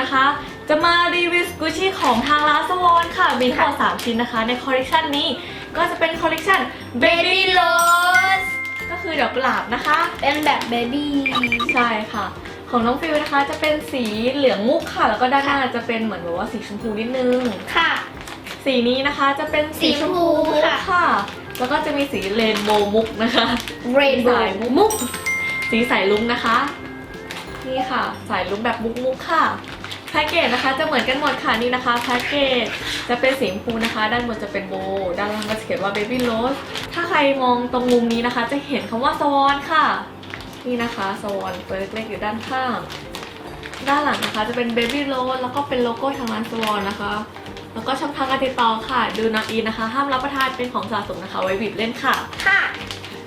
นะคะ จะมารีวิวสกูชี่ของทางร้านสวอนค่ะ มีทั้งหมด3ชิ้นนะคะ ในคอลเลกชันนี้ก็จะเป็นคอลเลกชัน Baby Rose ก็คือดอกกุหลาบนะคะ เป็นแบบเบบี้ใช่ค่ะ ของน้องฟิวนะคะจะเป็นสีเหลืองมุกค่ะ แล้วก็ด้านหน้าจะเป็นเหมือนแบบว่าสีชมพูนิดนึง ค่ะ สีนี้นะคะจะเป็นสีชมพูสีชมพูมุกค่ะค่ะ แล้วก็จะมีสีเรนโบว์มุกนะคะเรนโบสายว์มุกมุก สีสายลุ้งนะคะ นี่ค่ะ สายลุ้งแบบมุกมุกค่ะ แพ็กเกจนะคะจะเหมือนกันหมดค่ะนี่นะคะแพ็กเกจจะเป็นสีชมพูนะคะ ด้านบนจะเป็นโบว์ด้านล่างก็จะเขียนว่า baby rose ถ้าใครมองตรงมุมนี้นะคะ จะเห็นคำว่าสวอนค่ะ นี่นะคะสวอนตัวเล็กๆอยู่ด้านข้างด้านหลังนะคะจะเป็น baby rose แล้วก็เป็นโลโก้ทางร้านสวอนนะคะ แล้วก็ช่องทางการติดต่อค่ะ ดูนาอีนะคะ ห้ามรับประทานเป็นของสะสมนะคะ ไว้บิดเล่นค่ะค่ะ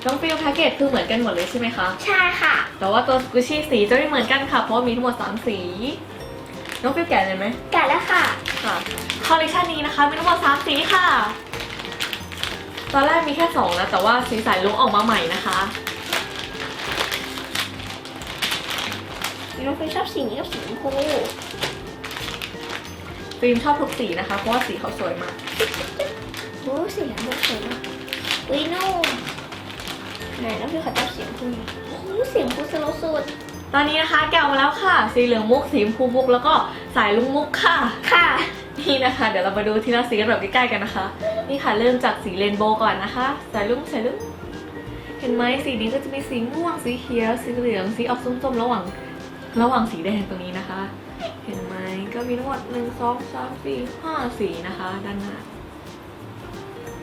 น้องฟิลแพ็กเกจคือเหมือนกันหมดเลยใช่ไหมคะใช่ค่ะ แต่ว่าตัวสกูชี่สีจะไม่เหมือนกันค่ะเพราะว่ามีทั้งหมด3สี น้องฟิลแกะเลยไหมแกะแล้วค่ะ ค่ะคอลเลคชันนี้นะคะ มีทั้งหมด3สีค่ะ ตอนแรกมีแค่2นะแต่ว่าสีสายลุงออกมาใหม่นะคะน้องฟิวชอบสีนี้กับสีชมพูฟิล์มชอบทุกสีนะคะ เพราะว่าสีเขาสวยมากโอ้สีเหลืองสวยมากอุ้ยนุ่มไหนน้องฟิวขอจับสีชมพูหน่อยโอ้สีชมพูสโลว์สุด ตอนนี้นะคะแกะออกมาแล้วค่ะ สีเหลืองมุก สีชมพูมุก แล้วก็สายลุงมุกค่ะ ค่ะ นี่นะคะ เดี๋ยวเรามาดูทีละสีกันแบบใกล้ๆกันนะคะ นี่ค่ะเริ่มจากสีเรนโบว์ก่อนนะคะ สายลุ้งสายลุ้งเห็นไหมสีนี้ก็จะมีสีม่วง สีเขียว สีเหลือง สีออกส้มๆ ระหว่าง ระหว่างสีแดงตรงนี้นะคะ เห็นไหมก็มีทั้งหมดหนึ่งสองสามสี่ห้าสีนะคะ ด้านหน้า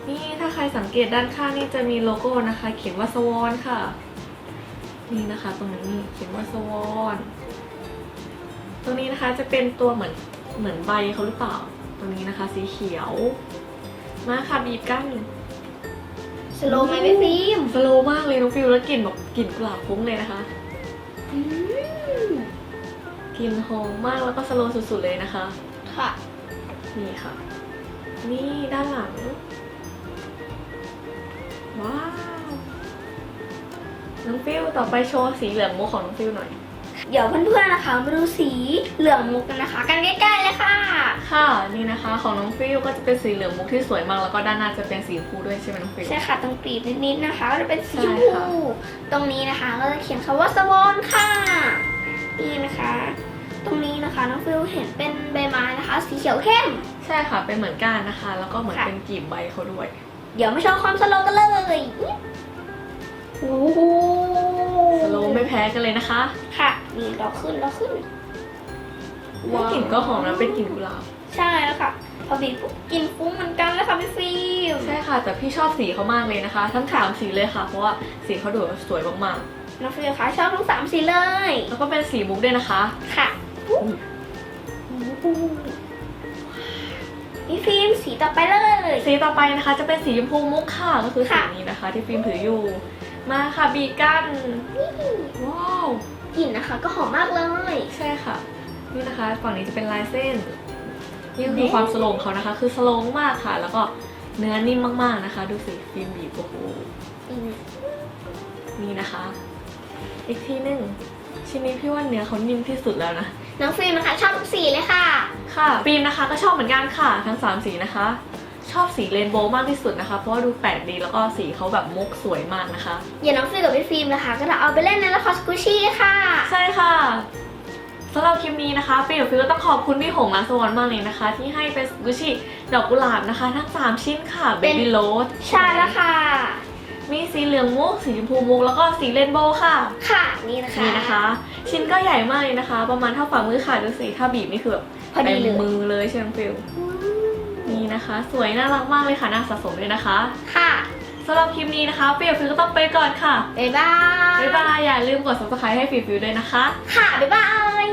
นี่ถ้าใครสังเกตด้านข้างนี่จะมีโลโก้นะคะ เขียนว่าสวอนค่ะ นี่นะคะ ตรงนี้เขียนว่าสวอนตรงนี้นะคะจะเป็นตัวเหมือนเหมือนใบเขาหรือเปล่า ตรงนี้นะคะ สีเขียว มาค่ะบีบกันสโลว์ไหมพี่ฟิล์มสโลว์มากเลยน้องฟิลแล้วกลิ่นแบบกลิ่นกุหลาบฟุ้งเลยนะคะอืมกลิ่นหอมมากแล้วก็สโลว์สุดๆเลยนะคะ ค่ะ นี่ค่ะ นี่ด้านหลัง ว้าว น้องฟิลต่อไปโชว์สีเหลืองมุกของน้องฟิลหน่อย เดี๋ยวเพื่อนๆนะคะมาดูสีเหลืองมุกกันนะคะ กันใกล้ๆเลยค่ะ ค่ะนี่นะคะ ของน้องฟิลก็จะเป็นสีเหลืองมุกที่สวยมากแล้วก็ด้านหน้าจะเป็นสีชมพูด้วยใช่ไหมน้องฟิลใช่ค่ะตรงปีกนิดๆนะคะก็จะเป็นสีชมใช่พูค่ะตรงนี้นะคะก็จะเขียนคำว่าสวอนค่ะนี่นะคะ ตรงนี้นะคะน้องฟิลเห็นเป็นใบไม้นะคะ สีเขียวเข้ม ใช่ค่ะเป็นเหมือนกันนะคะ แล้วก็เหมือนค่ะ เป็นกีบใบเขาด้วย เดี๋ยวมาโชว์ความสโลว์กันเลย โอ้โหสโลว์ไม่แพ้กันเลยนะคะค่ะนี่เราขึ้นเราขึ้นว่ากลิ่นก็หอมนะเป็นกลิ่นกุหลาบใช่แล้วค่ะพอบีบปุ๊บกลินฟุ้งเหมือนกันเลยค่ะพี่ฟิล์มใช่ค่ะ แต่พี่ชอบสีเขามากเลยนะคะ ทั้งสามสีเลยค่ะ เพราะว่าสีเขาดูสวยมากน้องฟิล์มคะชอบทั้งสามสีเลยๆแล้วก็เป็นสีมุกด้วยนะคะ ค่ะพี่ฟิล์มสีต่อไปเลย สีต่อไปนะคะ จะเป็นสีชมพูมุกค่ะก็คือสีค่ะ นี้นะคะ ที่ฟิล์มถืออยู่ มาค่ะบีบกันว้าวกลิ่นนะคะ ก็หอมมากเลยใช่ค่ะ นี่นะคะฝั่งนี้จะเป็นลายเส้น นี่ก็คือความสโลงเขานะคะ คือสโลงมากค่ะ แล้วก็เนื้อนิ่มมากๆนะคะ ดูสิฟิล์มบีบโอ้โหนี่นะคะ อีกทีหนึ่งชิ้นนี้พี่ว่าเนื้อเขานิ่มที่สุดแล้วนะน้องฟิล์มนะคะชอบทุกสีเลยค่ะ ค่ะฟิล์มนะคะก็ชอบเหมือนกันค่ะ ทั้ง 3 สีนะคะ ชอบสีเรนโบว์มากที่สุดนะคะ เพราะว่าดูแปลกดีแล้วก็สีเขาแบบมุกสวยมากนะคะ อย่าน้องฟิล์มกับพี่ฟิล์มนะคะ ก็จะเอาไปเล่นในละครสกูชี่ค่ะ ใช่ค่ะสำหรับคลิปนี้นะคะฟิล์มกับฟิลก็ต้องขอบคุณพี่หงร้านสวอนมากเลยนะคะ ที่ให้เป็นกุชิดอกกุหลาบนะคะ ทั้ง 3 ชิ้นค่ะเป็น Baby Rose ใช่แล้วค่ะ มีสีเหลืองมุก สีชมพูมุก แล้วก็สีเรนโบว์ค่ะ ค่ะนี่นะคะนี่นะคะ ชิ้นก็ใหญ่มากเลยนะคะ ประมาณเท่าฝ่ามือค่ะดูสิถ้าบีบนี่คือแบบพอดีเต็มเลยมือเลยใช่ไหมฟิลอืม นี่นะคะ สวยน่ารักมากเลยค่ะน่าสะสมด้วยนะคะ ค่ะสำหรับคลิปนี้นะคะฟิลฟิลก็ต้องไปก่อนค่ะบ๊ายบายบ๊ายบายอย่าลืมกด subscribe ให้ฟิลฟิลด้วยนะคะ ค่ะบ๊ายบาย